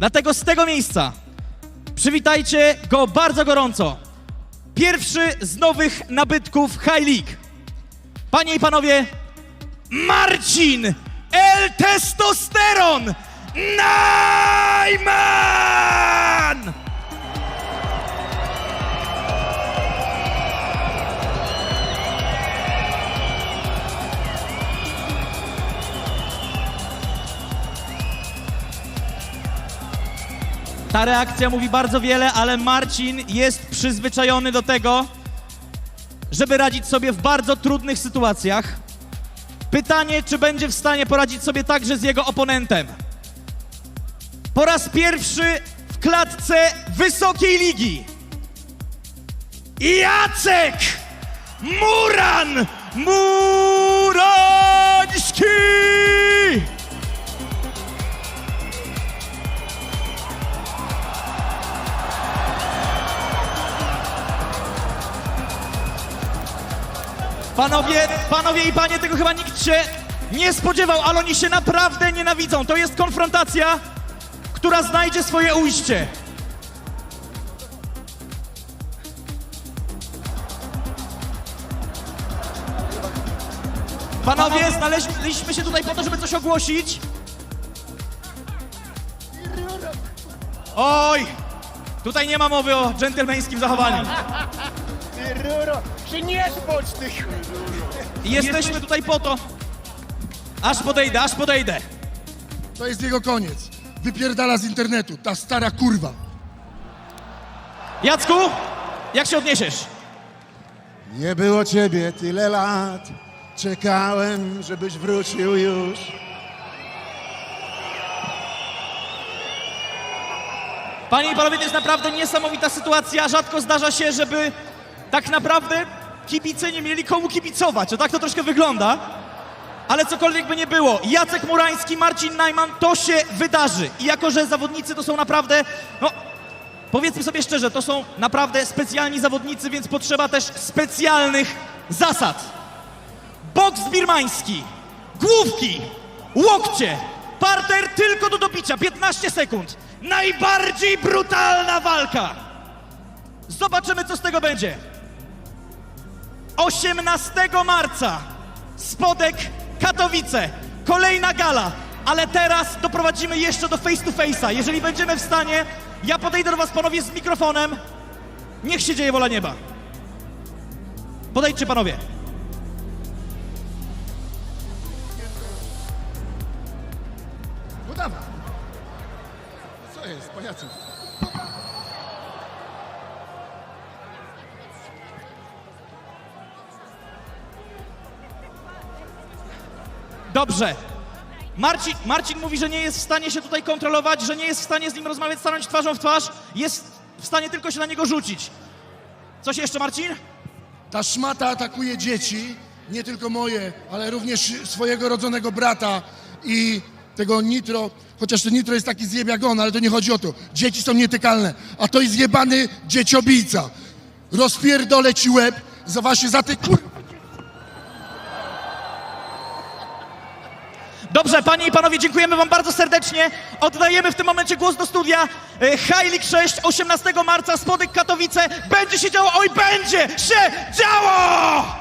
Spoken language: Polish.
Dlatego z tego miejsca przywitajcie go bardzo gorąco. Pierwszy z nowych nabytków High League. Panie i panowie, Marcin El Testosteron Najman! Ta reakcja mówi bardzo wiele, ale Marcin jest przyzwyczajony do tego, żeby radzić sobie w bardzo trudnych sytuacjach. Pytanie, czy będzie w stanie poradzić sobie także z jego oponentem. Po raz pierwszy w klatce Wysokiej Ligi. Jacek Muran Murański! Panowie, panowie i panie, tego chyba nikt się nie spodziewał, ale oni się naprawdę nienawidzą. To jest konfrontacja, która znajdzie swoje ujście. Panowie, znaleźliśmy się tutaj po to, żeby coś ogłosić. Oj, tutaj nie ma mowy o dżentelmeńskim zachowaniu. Ty ruro, się nie spocz ty I Jesteśmy tutaj po to, aż podejdę, aż podejdę. To jest jego koniec. Wypierdala z internetu, ta stara kurwa. Jacku, jak się odniesiesz? Nie było ciebie tyle lat, czekałem, żebyś wrócił już. Panie i panowie, to jest naprawdę niesamowita sytuacja. Rzadko zdarza się, żeby tak naprawdę kibice nie mieli komu kibicować. O tak to troszkę wygląda. Ale cokolwiek by nie było, Jacek Murański, Marcin Najman, to się wydarzy. I jako, że zawodnicy to są naprawdę, no powiedzmy sobie szczerze, to są naprawdę specjalni zawodnicy, więc potrzeba też specjalnych zasad. Boks birmański, główki, łokcie, parter tylko do dobicia, 15 sekund. Najbardziej brutalna walka. Zobaczymy, co z tego będzie. 18 marca, Spodek, Katowice, kolejna gala, ale teraz doprowadzimy jeszcze do face to face'a. Jeżeli będziemy w stanie, ja podejdę do was panowie z mikrofonem. Niech się dzieje wola nieba. Podejdźcie panowie. No dawaj. Co jest, pajacu? Dobrze. Marcin, Marcin mówi, że nie jest w stanie się tutaj kontrolować, że nie jest w stanie z nim rozmawiać, stanąć twarzą w twarz. Jest w stanie tylko się na niego rzucić. Coś jeszcze, Marcin? Ta szmata atakuje dzieci, nie tylko moje, ale również swojego rodzonego brata i tego Nitro, chociaż ten Nitro jest taki zjeb jak on, ale to nie chodzi o to. Dzieci są nietykalne, a to jest jebany dzieciobijca. Rozpierdolę ci łeb za właśnie za te kur... Dobrze, panie i panowie, dziękujemy wam bardzo serdecznie. Oddajemy w tym momencie głos do studia. E, League 6, 18 marca, Spodek Katowice. Będzie się działo, oj, będzie się działo!